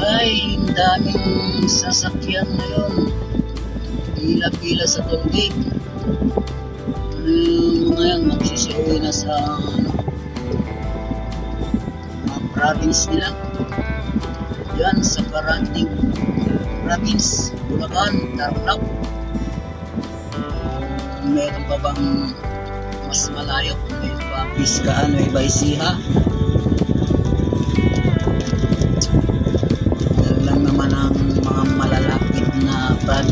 Ay, daming sasakyan ngayon. Pila-pila sa tollgate. Um, ngayon, magsisiuwi na sa mga province nila. Yan sa Parating province, Bulacan, Tarlac. Meron pa bang mas malayo? May pa Piskaan, may Baisiha.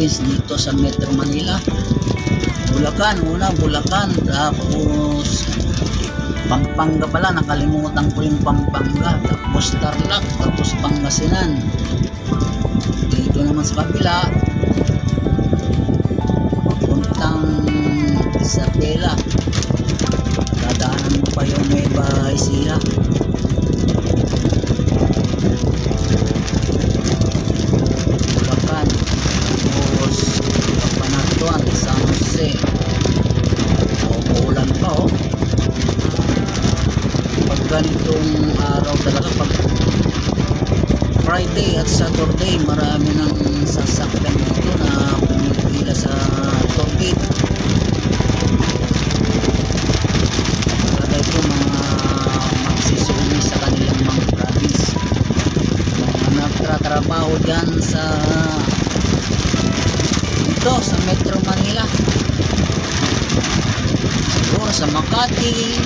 Province dito sa Metro Manila. Bulacan, una Bulacan, tapos Pampanga pala, nakalimutan ko yung Pampanga, tapos Tarlac, tapos Pangasinan. Dito naman sa kabila, puntang Isabela. Dadaanan mo pa yung Nueva Ecija. Bulacan, ganitong araw talaga, pag Friday at Saturday, marami ng sasakyan dito na pumipila sa toll gate. Talaga ito mga magsisuwi sa kanilang mga province. Mga nagtatrabaho dyan sa dito sa Metro Manila. Siguro sa Makati,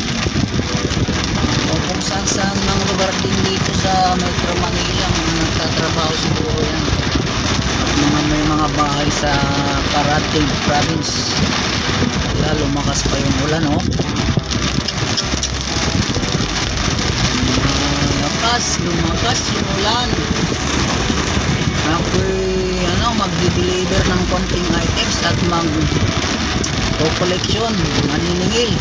dito sa Metro Manila nagtatrabaho siguro yan. Mga may mga bahay sa Karatig province. Kaya lumakas pa yung ulan oh. Lumakas lumakas yung ulan. Ako'y ano magdi-deliver ng konting items at mag collection maniningil